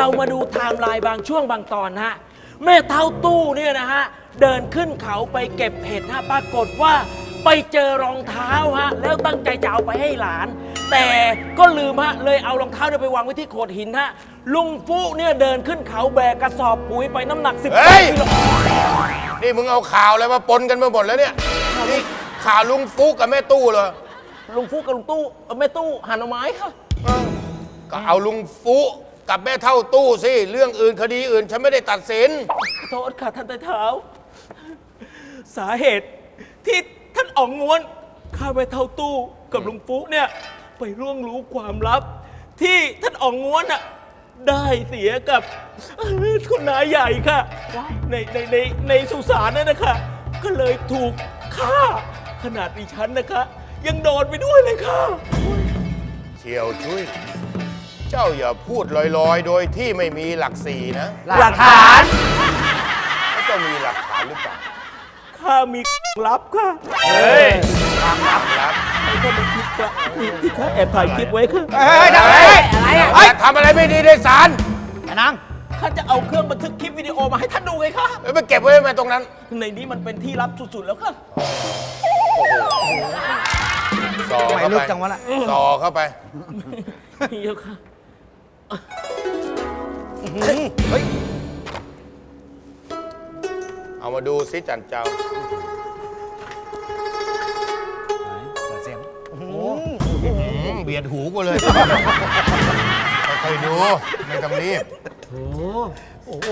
เรามาดูไทม์ไลน์บางช่วงบางตอนฮะแม่เท่าตู้เนี่ยนะฮะ เดินขึ้นเขาไปเก็บเห็ดฮะปรากฏว่าไปเจอรองเท้าฮะ แล้วตั้งใจจะเอาไปให้หลาน แต่ก็ลืมฮะ เลยเอารองเท้าเนี่ยไปวางไว้ที่โขดหินฮะ ลุงฟุเนี่ยเดินขึ้นเขาแบกกระสอบปุ๋ยไปน้ำหนัก 10เฮ้ย กิโลนี่มึงเอาข่าวอะไรมาปนกันมาหมดแล้วเนี่ยนี่ข่าวลุงฟุกกับแม่ตู้เลยลุงฟุกับลุงตู้เอ่อแม่ตู้หันเอาไม้ค่ะ ก็เอาลุงฟุ กับแม่เท่าตู้สิ เรื่องอื่นคดีอื่น ฉันไม่ได้ตัดสิน ขอโทษค่ะท่านไต่เท้า สาเหตุที่ท่านอ๋องง้วนข้าไปเท่าตู้กับลุงฟุเนี่ยไปร่วงรู้ความลับ ที่ท่านอ๋องง้วนอะได้เสียกับ คุณนายใหญ่ค่ะ ในในในในสุสานนั่นนะคะ ก็เลยถูกฆ่าขนาดดิฉันนะคะ ยังโดนไปด้วยเลยค่ะ เชียวช่วย เจ้าอย่าพูดลอยๆ โดยที่ไม่มีหลักสีนะหลักฐาน แล้วเจ้ามีหลักฐานหรือเปล่าข้ามีลับค่ะเฮ้ยความลับลับไอ้ท่านบันทึกว่าที่ข้าแอบถ่ายคลิปไว้ค่ะเฮ้ยดังเฮ้ยอะไรอะอย่าทำอะไรไม่ดีในศาลไอ้นางข้าจะเอาเครื่องบันทึกคลิปวิดีโอมาให้ท่านดูไงคะเอ้ยไปเก็บไว้ทำไมตรงนั้น ในนี้มันเป็นที่ลับสุดๆแล้วค่ะต่อทำไมเข้าลึไปกจังวะน่ะต่อเข้าไป เดี๋ยวค่ะ เฮ้ย เอามาดูซิจันเจ้า เปิดเสียง อืมเบียดหูกูเลยค่อยๆดู ไม่ต้องรีบโอ้โห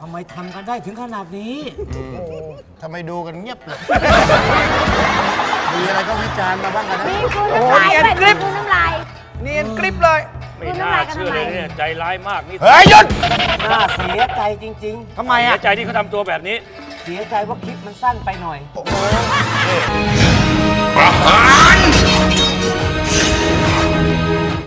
ทำไมทำกันได้ถึงขนาดนี้ ทำไมดูกันเงียบเลย มีอะไรก็วิจารณ์มาบ้างกันนะมีคุณน้ำลายด้วยมีคุณน้ำลา เชื่อเลยเนี่ยใจร้ายมากนี่เฮ้ยหยุดน่าเสียใจจริง ทำไมเสีอะ ยใจที่เขาทำตัวแบบนี้ ๆ เสียใจว่าคลิปมันสั้นไปหน่อยประหาร